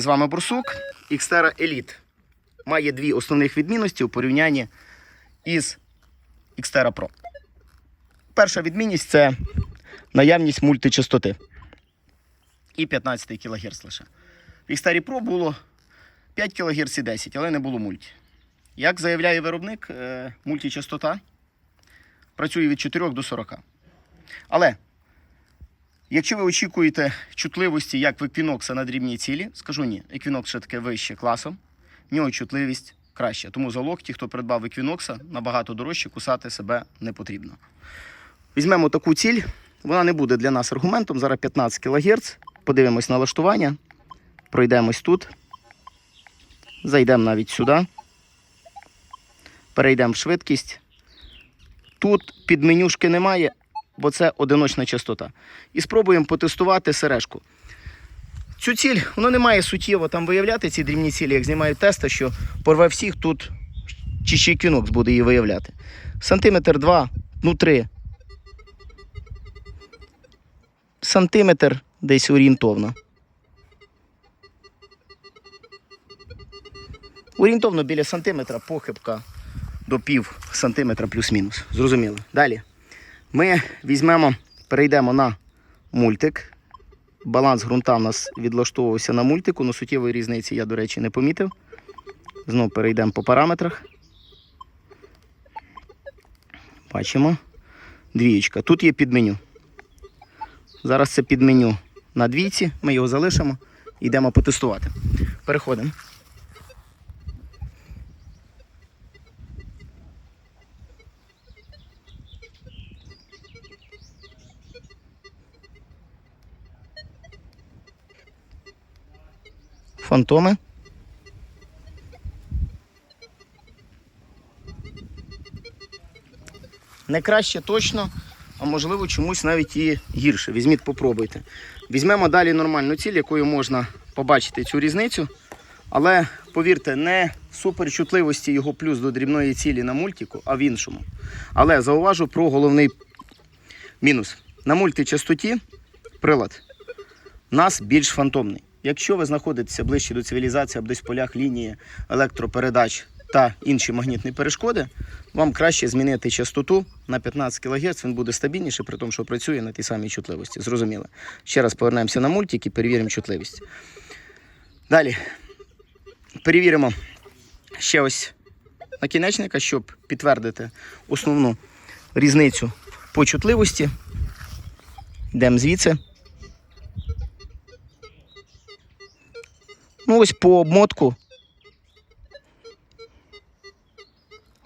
З вами Бурсук. Xterra Elite має дві основних відмінності у порівнянні із Xterra Pro. Перша відмінність це наявність мультичастоти і 15 кГц лише. В Xterra Pro було 5 кГц і 10, але не було мульті. Як заявляє виробник, е, мультичастота працює від 4 до 40. Але Якщо ви очікуєте чутливості, як в Equinox на дрібній цілі, скажу ні, Equinox ще таке вище класом, в нього чутливість краща. Тому за локті, хто придбав Equinox, набагато дорожче кусати себе не потрібно. Візьмемо таку ціль, вона не буде для нас аргументом. Зараз 15 кГц. Подивимось на лаштування, пройдемось тут, зайдемо навіть сюди, перейдемо в швидкість. Тут під менюшки немає, бо це одиночна частота. І спробуємо потестувати сережку. Цю ціль воно не має суттєво там виявляти ці дрібні цілі, як знімають тести, що порве всіх тут чи ще кінокс буде її виявляти. Сантиметр два, ну три. Сантиметр десь орієнтовно. Орієнтовно біля сантиметра похибка до пів сантиметра плюс-мінус. Зрозуміло. Далі. Ми візьмемо, перейдемо на мультик. Баланс ґрунта у нас відлаштовувався на мультику, але суттєвої різниці я, до речі, не помітив. Знову перейдемо по параметрах. Бачимо. Двієчка. Тут є підменю. Зараз це підменю на двійці. Ми його залишимо і йдемо потестувати. Переходимо. Фантоми. Не краще точно, а можливо чомусь навіть і гірше. Візьміть, попробуйте. Візьмемо далі нормальну ціль, якою можна побачити цю різницю. Але повірте, не суперчутливості його плюс до дрібної цілі на мультику, а в іншому. Але зауважу про головний мінус. На мультичастоті прилад нас більш фантомний. Якщо ви знаходитеся ближче до цивілізації або десь в полях лінії електропередач та інші магнітні перешкоди, вам краще змінити частоту на 15 кГц, він буде стабільніше, при тому, що працює на тій самій чутливості. Зрозуміло. Ще раз повернемося на мультик і перевіримо чутливість. Далі перевіримо ще ось накінечника, щоб підтвердити основну різницю по чутливості. Йдемо звідси. Ну, ось по обмотку.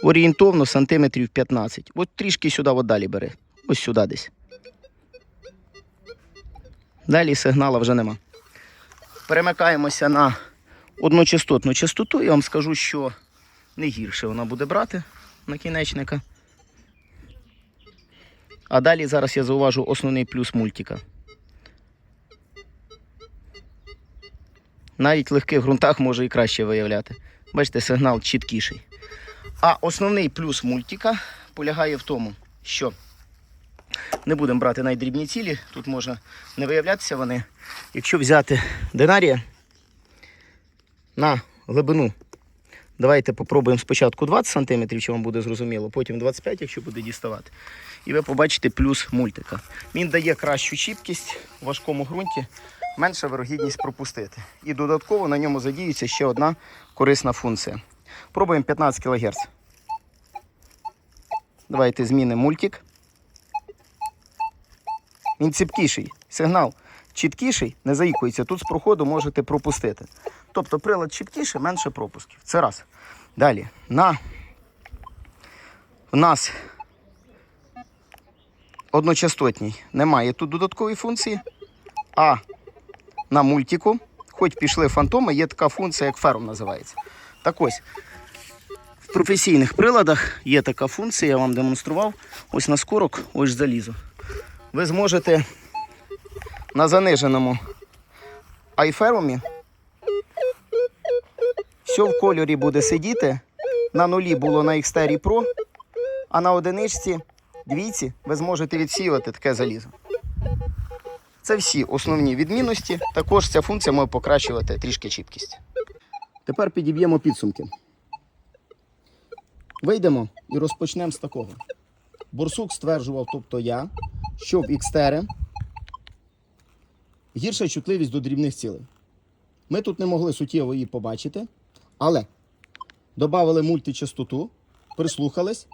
Орієнтовно сантиметрів 15. От трішки сюди от далі бери. Ось сюди десь. Далі сигнала вже нема. Перемикаємося на одночастотну частоту. Я вам скажу, що не гірше вона буде брати накінечника. А далі зараз я зауважу основний плюс мультика. Навіть легких ґрунтах може і краще виявляти. Бачите, сигнал чіткіший. А основний плюс мультика полягає в тому, що не будемо брати найдрібні цілі, тут можна не виявлятися вони. Якщо взяти динарія на глибину, давайте попробуємо спочатку 20 см, чи вам буде зрозуміло, потім 25 якщо буде діставати. І ви побачите плюс мультика. Він дає кращу чіпкість у важкому ґрунті менша вирогідність пропустити. І додатково на ньому задіюється ще одна корисна функція. Пробуємо 15 кГц. Давайте змінимо мультик. Він ціпкіший. Сигнал чіткіший, не заїкується. Тут з проходу можете пропустити. Тобто прилад чіткіший, менше пропусків. Це раз. Далі. На... У нас одночастотній немає тут додаткової функції. А на мультику, хоч пішли фантоми, є така функція, як фером називається. Так ось, в професійних приладах є така функція, я вам демонстрував. Ось на скорок, ось залізо. Ви зможете на заниженому айферумі все в кольорі буде сидіти. На нулі було на Xterra Pro, а на одиничці, двійці, ви зможете відсіювати таке залізо. Це всі основні відмінності. Також ця функція може покращувати трішки чіткість. Тепер підіб'ємо підсумки. Вийдемо і розпочнемо з такого. Борсук стверджував, тобто я, що в Xterra гірша чутливість до дрібних цілей. Ми тут не могли суттєво її побачити, але додали мультичастоту, прислухались,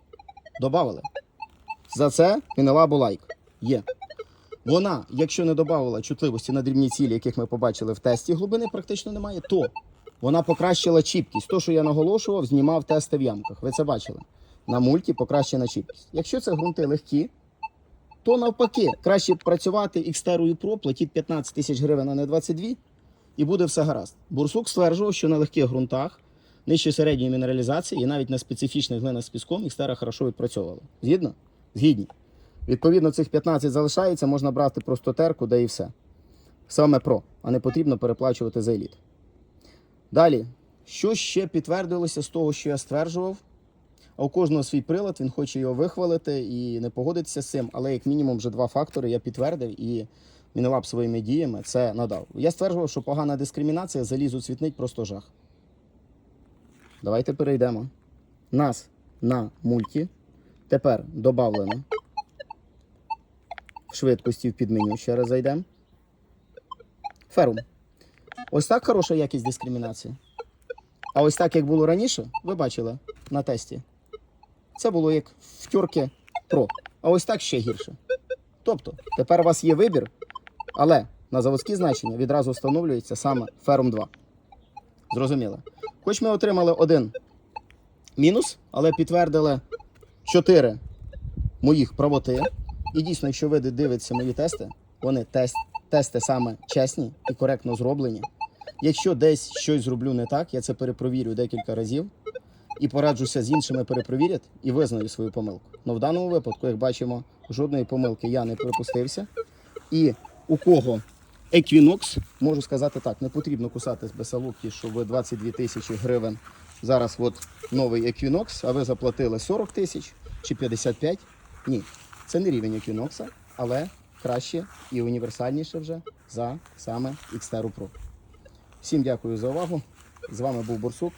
додали. За це Мінелабу лайк. Є. Вона, якщо не додавала чутливості на дрібні цілі, яких ми побачили в тесті, глибини практично немає, то вона покращила чіпкість. То, що я наголошував, знімав тести в ямках. Ви це бачили. На мульті покращена чіпкість. Якщо це ґрунти легкі, то навпаки, краще працювати Xterra Pro, платіть 15 тисяч гривень, а не 22, і буде все гаразд. Бурсук стверджував, що на легких ґрунтах, нижче середньої мінералізації і навіть на специфічних глинах з піском Xterra хорошо відпрацьовувала. Згідно? Згідні. Відповідно, цих 15 залишається, можна брати просто терку, де і все. Саме про, а не потрібно переплачувати за еліт. Далі, що ще підтвердилося з того, що я стверджував? У кожного свій прилад, він хоче його вихвалити і не погодитися з цим, але як мінімум вже два фактори я підтвердив і Мінелаб своїми діями це надав. Я стверджував, що погана дискримінація залізу цвітнить просто жах. Давайте перейдемо. Нас на мульті. Тепер додавлено в швидкості в підменю. Ще раз зайдемо. Ферум. Ось так хороша якість дискримінації. А ось так, як було раніше, ви бачили на тесті. Це було як в Тьорки Pro. А ось так ще гірше. Тобто, тепер у вас є вибір, але на заводські значення відразу встановлюється саме Ferrum 2. Зрозуміло. Хоч ми отримали один мінус, але підтвердили 4 моїх правоти. І дійсно, якщо ви дивитеся мої тести, вони тест, тести саме чесні і коректно зроблені. Якщо десь щось зроблю не так, я це перепровірю декілька разів і пораджуся з іншими перепровірять і визнаю свою помилку. Но в даному випадку, як бачимо, жодної помилки я не припустився. І у кого Equinox, можу сказати так, не потрібно кусатись без салубки, щоб ви 22 тисячі гривень. Зараз от новий Equinox, а ви заплатили 40 тисяч чи 55. Ні, це не рівень Equinox, але краще і універсальніше вже за саме Xterra Pro. Всім дякую за увагу. З вами був Борсук.